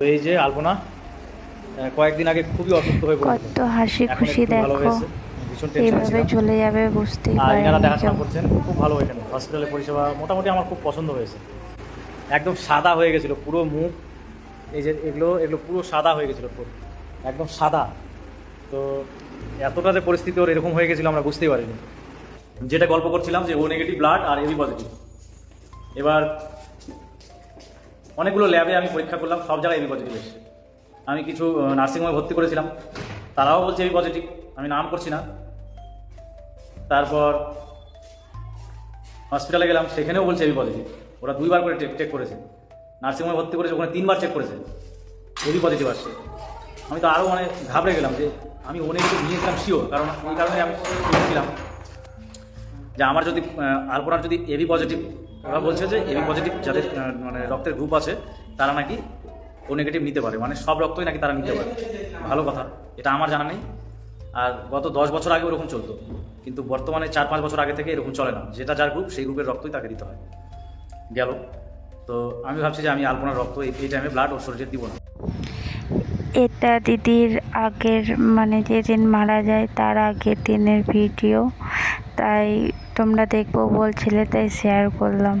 তো এই যে আলপনা কয়েকদিন আগে খুবই অসুস্থ হয়ে পড়েছিল কত হাসি খুশি দেখো। এইভাবে চলে যাবে বুঝতেই আর এনারা দেখাশোনা করছেন খুব ভালো এখানে হসপিটালের পরিষেবা মোটামুটি আমার খুব পছন্দ হয়েছে। একদম সাদা হয়ে গেছিল পুরো মুখ এই যে এগুলো এগুলো পুরো সাদা হয়ে গেছিল পুরো একদম সাদা। তো এতটা যে পরিস্থিতি ওর এরকম হয়ে গেছিল আমরা বুঝতেই পারিনি। যেটা গল্প করছিলাম যে ও নেগেটিভ ব্লাড আর এবি পজিটিভ এবার অনেকগুলো ল্যাবে আমি পরীক্ষা করলাম, সব জায়গায় এবি পজিটিভ এসেছে। আমি কিছু নার্সিংহোমে ভর্তি করেছিলাম। তারাও বলছে এবি পজিটিভ আমি নাম করছি না। তারপর হসপিটালে গেলাম, সেখানেও বলছে এবি পজিটিভ ওরা দুইবার করে চেক চেক করেছে। নার্সিংহোমে ভর্তি করেছে, ওখানে তিনবার চেক করেছে। এবি পজিটিভ আসছে। আমি তো আরও মানে ঘাবড়ে গেলাম যে আমি অনেক নিয়েছিলাম শিওর কারণ এই কারণে আমি যে আমার যদি আলপনার যদি এবি পজিটিভ ওরা বলছে যে এবি পজিটিভ যাদের মানে রক্তের গ্রুপ আছে, তারা নাকি ও নেগেটিভ নিতে পারে। মানে সব রক্তই নাকি তারা নিতে পারে। ভালো কথা। এটা আমার জানা নেই। আর গত দশ বছর আগে ওরকম চলতো। কিন্তু বর্তমানে চার পাঁচ বছর আগে থেকে এরকম চলে না। যেটা যার গ্রুপ সেই গ্রুপের রক্তই তাকে দিতে হয়। গেল। তো আমি ভাবছি যে আমি আলপনার রক্ত এই- টাইমে ব্লাড ওর শরীরে দিব না। এটা দিদির আগের মানে যেদিন মারা যায় তার আগের দিনের ভিডিও তাই তোমরা দেখব বলছিলে তাই শেয়ার করলাম।